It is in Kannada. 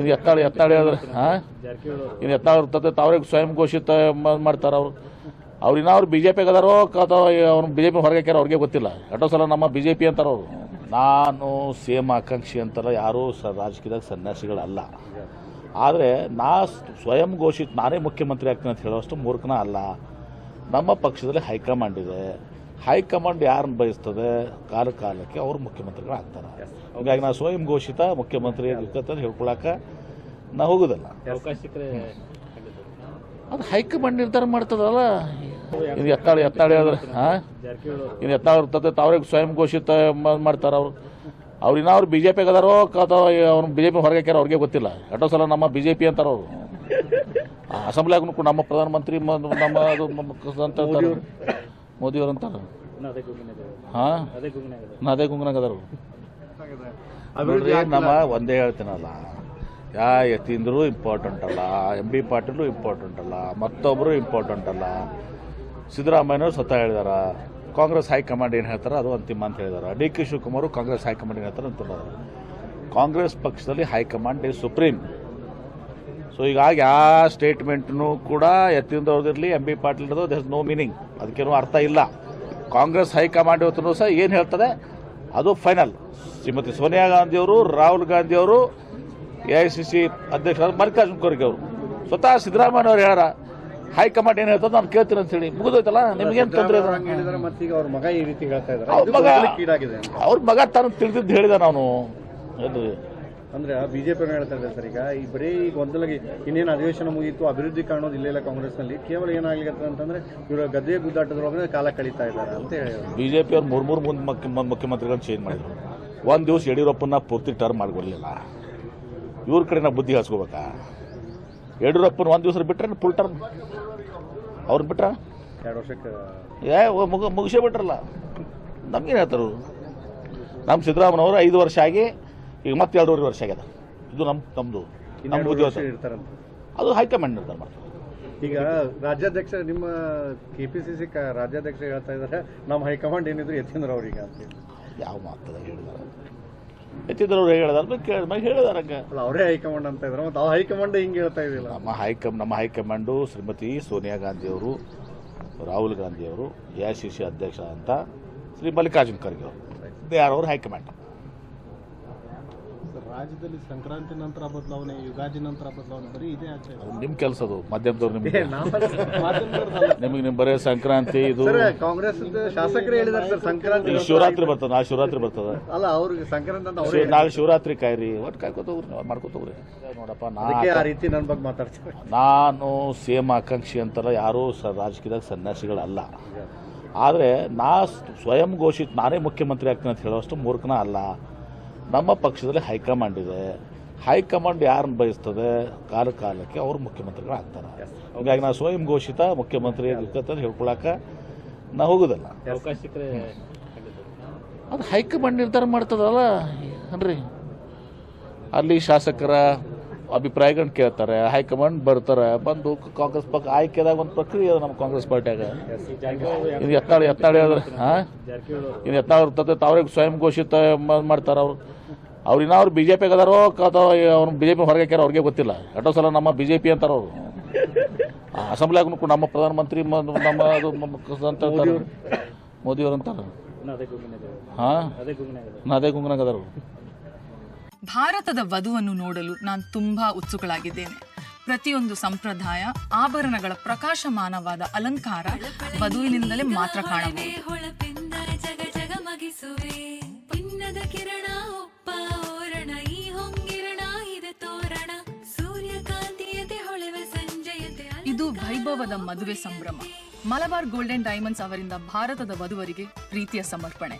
ಇದು ಎತ್ತಾಳು, ಎತ್ತಾಳೆ ಹೇಳಿದ್ರೆ ಹಾಂ? ಇದು ಎತ್ತಾಳು ಇರ್ತದೆ ತಾವ್ರಿಗೆ ಸ್ವಯಂ ಘೋಷಿತ ಮಾಡ್ತಾರೆ ಅವರು. ಅವ್ರು ಇನ್ನೂ ಅವ್ರು ಬಿ ಜೆ ಪಿಗೆ ಅದಾರೋ ಅಥವಾ ಅವ್ರು ಬಿ ಜೆ ಪಿ ಹೊರಗೆ ಹಾಕ್ಯಾರ ಅವ್ರಿಗೆ ಗೊತ್ತಿಲ್ಲ. ಎಷ್ಟೋ ಸಲ ನಮ್ಮ ಬಿ ಜೆ ಪಿ ಅಂತಾರೆ ಅವರು. ನಾನು ಸೇಮ್ ಆಕಾಂಕ್ಷಿ ಅಂತಾರ ಯಾರೂ ಸ ರಾಜಕೀಯದಾಗ ಸನ್ಯಾಸಿಗಳಲ್ಲ. ಆದರೆ ನಾ ಸ್ವಯಂ ಘೋಷಿತ, ನಾನೇ ಮುಖ್ಯಮಂತ್ರಿ ಆಗ್ತೀನಿ ಅಂತ ಹೇಳೋಷ್ಟು ಮೂರ್ಖನ ಅಲ್ಲ. ನಮ್ಮ ಪಕ್ಷದಲ್ಲಿ ಹೈಕಮಾಂಡ್ ಇದೆ. ಹೈಕಮಾಂಡ್ ಯಾರನ್ನ ಬಯಸ್ತದೆ? ಕಾಲ ಕಾಲಕ್ಕೆ ಅವರು ಮುಖ್ಯಮಂತ್ರಿಗಳು ಆಗ್ತಾರೆ ಹೀಗಾಗಿ ನಾ ಸ್ವಯಂ ಘೋಷಿತ ಮುಖ್ಯಮಂತ್ರಿ ಅಂತ ಹೇಳ್ಕೊಳಕ ನಾ ಹೋಗುದಲ್ಲ. ಅದು ಹೈಕಮಾಂಡ್ ನಿರ್ಧಾರ ಮಾಡ್ತದಲ್ಲ? ಇದು ಎತ್ತಾಳೆ ಎತ್ತಾಳೆ ಆದ್ರೆ ಹಾಂ? ಇದು ಎತ್ತಾಳೆ ಇರ್ತದೆ ಅವ್ರಿಗೆ ಸ್ವಯಂ ಘೋಷಿತ ಮಾಡ್ತಾರೆ ಅವರು. ಅವ್ರು ಇನ್ನೂ ಅವ್ರು ಬಿ ಜೆ ಪಿಗೆ ಅದಾರೋ ಅಥವಾ ಅವ್ರು ಬಿ ಜೆ ಪಿ ಹೊರಗೆ ಹಾಕ್ಯಾರ ಅವ್ರಿಗೆ ಗೊತ್ತಿಲ್ಲ. ಎಷ್ಟೋ ಸಲ ನಮ್ಮ ಬಿ ಜೆ ಪಿ ಅಂತಾರೆ ಅವರು ಅಸೆಂಬ್ಲಿಯಾಗೂ ನಮ್ಮ ಪ್ರಧಾನಮಂತ್ರಿ ನಮ್ಮ ಅದು ಮೋದಿಯವ್ರು ಅಂತಾರೆ ಇನ್ನು ಅದೇ ಗುಂಗಿನಾಗ ಹಾಂ? ಅದೇ ಗುಂಗಿನಾಗ ಅದೇ ಗುಂಗನಾಗ ಅದಾರ ನೋಡ್ರಿ ನಮ್ಮ ಒಂದೇ ಹೇಳ್ತೀನಲ್ಲ. ಯಾ ಯತೀಂದ್ರು ಇಂಪಾರ್ಟೆಂಟ್ ಅಲ್ಲ ಎಂ ಬಿ ಪಾಟೀಲು ಇಂಪಾರ್ಟೆಂಟ್ ಅಲ್ಲ ಮತ್ತೊಬ್ಬರು ಇಂಪಾರ್ಟೆಂಟ್ ಅಲ್ಲ. ಸಿದ್ದರಾಮಯ್ಯನವರು ಸ್ವತಃ ಹೇಳಿದಾರ. ಕಾಂಗ್ರೆಸ್ ಹೈಕಮಾಂಡ್ ಏನು ಹೇಳ್ತಾರೆ ಅದು ಅಂತಿಮ ಅಂತ ಹೇಳಿದಾರೆ. D K Shivakumar Congress high command ಏನು ಹೇಳ್ತಾರೆ ಅಂತ ಹೇಳಿದಾರೆ. ಕಾಂಗ್ರೆಸ್ ಪಕ್ಷದಲ್ಲಿ ಹೈಕಮಾಂಡ್ ಈಸ್ ಸುಪ್ರೀಂ ಸೊ ಹೀಗಾಗಿ ಆ ಸ್ಟೇಟ್ಮೆಂಟ್ನು ಕೂಡ ಯತೀಂದ್ರವ್ರದಿರಲಿ ಎಂ ಬಿ ಪಾಟೀಲ್ದು ಇಸ್ ನೋ ಮೀನಿಂಗ್ ಅದಕ್ಕೇನು ಅರ್ಥ ಇಲ್ಲ. ಕಾಂಗ್ರೆಸ್ ಹೈಕಮಾಂಡ್ ಇವತ್ತು ಸಹ ಏನು ಹೇಳ್ತದೆ? ಅದು ಫೈನಲ್ ಶ್ರೀಮತಿ ಸೋನಿಯಾ ಗಾಂಧಿಯವರು ರಾಹುಲ್ ಗಾಂಧಿಯವರು ಎ ಐ ಸಿ ಸಿ ಅಧ್ಯಕ್ಷರಾದ ಮಲ್ಲಿಕಾರ್ಜುನ ಖರ್ಗೆ ಅವರು. ಸ್ವತಃ ಸಿದ್ದರಾಮಯ್ಯ ಅವರು ಹೇಳ್ಯಾರ ಹೈಕಮಾಂಡ್ ಏನು ಹೇಳ್ತದೆ ನಾನು ಕೇಳ್ತೀನಿ ಅಂತ ಹೇಳಿ. ಮುಗಿದೋಯ್ತಲ್ಲ? ನಿಮ್ಗೇನು ತೊಂದರೆ ಅವ್ರ ಮಗ ಈ ರೀತಿ ಹೇಳ್ತಾ ಇದ್ದಾರೆ. ಅವ್ರ ಮಗ ಅವ್ರ ಮಗ ತಾನು ತಿಳಿದಿದ್ದು ಹೇಳಿದ ನಾನು. ಅಂದ್ರೆ ಬಿಜೆಪಿ ಹೇಳ್ತಾ ಇದ್ದಾರೆ ಸರ್ ಈಗ. ಈ ಬರೀ ಈಗ ಒಂದಲಾಗಿ ಇನ್ನೇನು ಅಧಿವೇಶನ ಮುಗಿಯಿತು ಅಭಿವೃದ್ಧಿ ಕಾಣೋದು ಇಲ್ಲೇ ಇಲ್ಲ ಕಾಂಗ್ರೆಸ್ನಲ್ಲಿ. ಕೇವಲ ಏನಾಗ್ಲಿಕ್ಕೆ ಅಂತಂದ್ರೆ ಇವರು ಗದ್ದೆ ಗುದ್ದಾಟದೊಳಗೆ ಕಾಲ ಕಳೀತಾ ಇದ್ದಾರೆ ಅಂತ ಹೇಳಿ ಬಿ ಜೆ ಪಿಯವ್ರು ಮೂರು ಮೂರು ಮುಂದೆ ಮುಖ್ಯ ಮುಖ್ಯಮಂತ್ರಿಗಳನ್ನ ಚೇಂಜ್ ಮಾಡಿದ್ರು. ಒಂದು ದಿವಸ ಯಡಿಯೂರಪ್ಪನ ಪೂರ್ತಿ ಟರ್ಮ್ ಮಾಡ್ಕೊಡ್ಲಿಲ್ಲ. ಇವ್ರ ಕಡೆ ನಾವು ಬುದ್ಧಿ ಹಾಸ್ಕೋಬೇಕಾ? ಯಡಿಯೂರಪ್ಪನ ಒಂದು ದಿವಸ ಬಿಟ್ರೆ ಫುಲ್ ಟರ್ಮ್ ಅವ್ರನ್ನ ಬಿಟ್ರ? ಎರಡು ವರ್ಷಕ್ಕೆ ಏ ಮುಗ ಮುಗಿಸೇ ಬಿಟ್ರಲ್ಲ. ನಮ್ಗೇನು ಹೇಳ್ತಾರು ನಮ್ಮ ಸಿದ್ದರಾಮಯ್ಯವರು ಐದು ವರ್ಷ ಆಗಿ ಈಗ ಮತ್ತೆ ಎರಡೂವರೆ ವರ್ಷ ಆಗ್ಯದ. ಇದು ನಮ್ಮ ನಮ್ಮದು ನಮ್ಮ ಅದು ಹೈಕಮಾಂಡ್ ನಿರ್ಧಾರ ಮಾಡ್ತಾರೆ. ಈಗ ರಾಜ್ಯಾಧ್ಯಕ್ಷ ನಿಮ್ಮ ಕೆಪಿಸಿಸಿ ರಾಜ್ಯಾಧ್ಯಕ್ಷ ಹೇಳ್ತಾ ಇದ್ದಾರೆ ನಮ್ಮ ಹೈಕಮಾಂಡ್ ಏನಿದ್ರು ಯತೀಂದ್ರ ಅವ್ರಿಗೆ ಅಂತ. ಯಾವ ಮಾತದ ಹೇಳಿದಾರೆ ಅವ್ರು ಹೇಳಿದಾರೆ ಕೇಳಿದ ಹೇಳಿದಾರೆ ಹಂಗೆ. ಅಲ್ಲ ಅವರೇ ಹೈಕಮಾಂಡ್ ಅಂತ ಇದ್ದಾರೆ ಮತ್ತೆ ಆ ಹೈಕಮಾಂಡ್ ಹಿಂಗೆ ಹೇಳ್ತಾ ಇದ್ದಿಲ್ಲ ನಮ್ಮ ಹೈಕಮ್ ನಮ್ಮ ಹೈಕಮಾಂಡು ಶ್ರೀಮತಿ ಸೋನಿಯಾ ಗಾಂಧಿಯವರು ರಾಹುಲ್ ಗಾಂಧಿಯವರು ಎ ಐ ಸಿ ಸಿ ಅಧ್ಯಕ್ಷ ಅಂತ ಶ್ರೀ ಮಲ್ಲಿಕಾರ್ಜುನ್ ಖರ್ಗೆ ಅವರು. ದೇ ಆರ್ ಅವ್ರ ಹೈಕಮಾಂಡ್. ರಾಜ್ಯದಲ್ಲಿ ಸಂಕ್ರಾಂತಿ ನಂತರ ಬದಲಾವಣೆ ಯುಗಾದಿ ನಂತರ ಬದಲಾವಣೆ ಬರೀ ಇದೇ ಆಗ್ತಾ ನಿಮ್ ಕೆಲಸ ಅದು ಮಾಧ್ಯಮದವ್ರು ನಿಮ್ಗೆ. ನಿಮ್ಗೆ ನಿಮಗೆ ನೀವು ಬರೀ ಸಂಕ್ರಾಂತಿ ಇದು ಸರ್ ಕಾಂಗ್ರೆಸ್ ಶಾಸಕರು ಹೇಳಿದಾರೆ ಸರ್ ಸಂಕ್ರಾಂತಿ ಶಿವರಾತ್ರಿ ಬರ್ತದೆ ನಾ ಶಿವರಾತ್ರಿ ಬರ್ತದೆ. ಅಲ್ಲ ಅವ್ರಿಗೆ ಸಂಕ್ರಾಂತಿ ಅಂತ ನಾಳೆ ಶಿವರಾತ್ರಿ ಕಾಯ್ರಿ ಒಟ್ಟು ಕಾಯ್ಕೋತ ಹೋಗ್ರಿ ನೀವು ಮಾಡ್ಕೋತ ಹೋಗ್ರಿ. ನೋಡಪ್ಪ ನಾನು ಆ ನಾ ರೀತಿ ನನ್ನ ಬಗ್ಗೆ ಮಾತಾಡ್ತೀನಿ ನಾನು ಸೇಮ್ ಆಕಾಂಕ್ಷಿ ಅಂತಾರ ಯಾರೂ ಸ ರಾಜಕೀಯದಾಗ ಸನ್ಯಾಸಿಗಳಲ್ಲ. ಆದರೆ ನಾ ಸ್ವಯಂ ಘೋಷಿತ ನಾನೇ ಮುಖ್ಯಮಂತ್ರಿ ಆಗ್ತೀನಿ ಅಂತ ಹೇಳೋಷ್ಟು ಮೂರ್ಖನ ಅಲ್ಲ. ನಮ್ಮ ಪಕ್ಷದಲ್ಲಿ ಹೈಕಮಾಂಡ್ ಇದೆ. ಹೈಕಮಾಂಡ್ ಯಾರನ್ನು ಬಯಸ್ತದೆ? ಕಾಲ ಕಾಲಕ್ಕೆ ಅವರು ಮುಖ್ಯಮಂತ್ರಿಗಳು ಆಗ್ತಾರೆ ಹಾಗಾಗಿ ನಾ ಸ್ವಯಂ ಘೋಷಿತ ಮುಖ್ಯಮಂತ್ರಿ ಹೇಳ್ಕೊಳಕ ನಾ ಹೋಗೋದಲ್ಲ. ಅದು ಹೈಕಮಾಂಡ್ ನಿರ್ಧಾರ ಮಾಡ್ತದಲ್ಲ ಅನ್ರಿ ಅಲ್ಲಿ ಶಾಸಕರ ಅಭಿಪ್ರಾಯಗಳನ್ನ ಕೇಳ್ತಾರೆ ಹೈಕಮಾಂಡ್ ಬರ್ತಾರೆ ಬಂದು ಕಾಂಗ್ರೆಸ್ ಪಕ್ಷ ಆಯ್ಕೆದಾಗ ಒಂದು ಪ್ರಕ್ರಿಯೆ ಅದ ನಮ್ಮ ಕಾಂಗ್ರೆಸ್ ಪಾರ್ಟಿಯಾಗ ಇದು ಎತ್ತಾಳು ಎತ್ತಾಳು ಹೇಳಿದ್ರೆ ಹಾಂ? ಇದು ಎತ್ತಾಳು ಇರ್ತದೆ ಅವ್ರಿಗೆ ಸ್ವಯಂ ಘೋಷಿತ ಮಾಡ್ತಾರೆ ಅವರು. ಅವ್ರು ಇನ್ನೂ ಅವ್ರು ಬಿ ಜೆ ಪಿಗೆ ಅದಾರೋ ಅಥವಾ ಅವ್ರು ಬಿ ಜೆ ಪಿ ಹೊರಗೆ ಹಾಕ್ಯಾರ ಅವ್ರಿಗೆ ಗೊತ್ತಿಲ್ಲ. ಎಷ್ಟೋ ಸಲ ನಮ್ಮ ಬಿ ಜೆ ಪಿ ಅಂತಾರೆ ಅವರು ಅಸೆಂಬ್ಲಿ ಕೂಡ ನಮ್ಮ ಪ್ರಧಾನಮಂತ್ರಿ ನಮ್ಮ ಅದು ಅಂತ ಮೋದಿಯವ್ರು. ಅಂತಾರೆ. ಹಾಂ? ನಾ ಅದೇ ಗುಂಗನಾಗ ಅದಾರ ಭಾರತದ ವಧುವನ್ನು ನೋಡಲು ನಾನು ತುಂಬಾ ಉತ್ಸುಕಳಾಗಿದ್ದೇನೆ. ಪ್ರತಿಯೊಂದು ಸಂಪ್ರದಾಯ, ಆಭರಣಗಳ ಪ್ರಕಾಶಮಾನವಾದ ಅಲಂಕಾರ ವಧುವಿನಿಂದಲೇ ಮಾತ್ರ ಕಾಣಬಹುದು. ಇದು ವೈಭವದ ಮದುವೆ ಸಂಭ್ರಮ. ಮಲಬಾರ್ ಗೋಲ್ಡನ್ ಡೈಮಂಡ್ಸ್ ಅವರಿಂದ ಭಾರತದ ವಧುವರಿಗೆ ಪ್ರೀತಿಯ ಸಮರ್ಪಣೆ.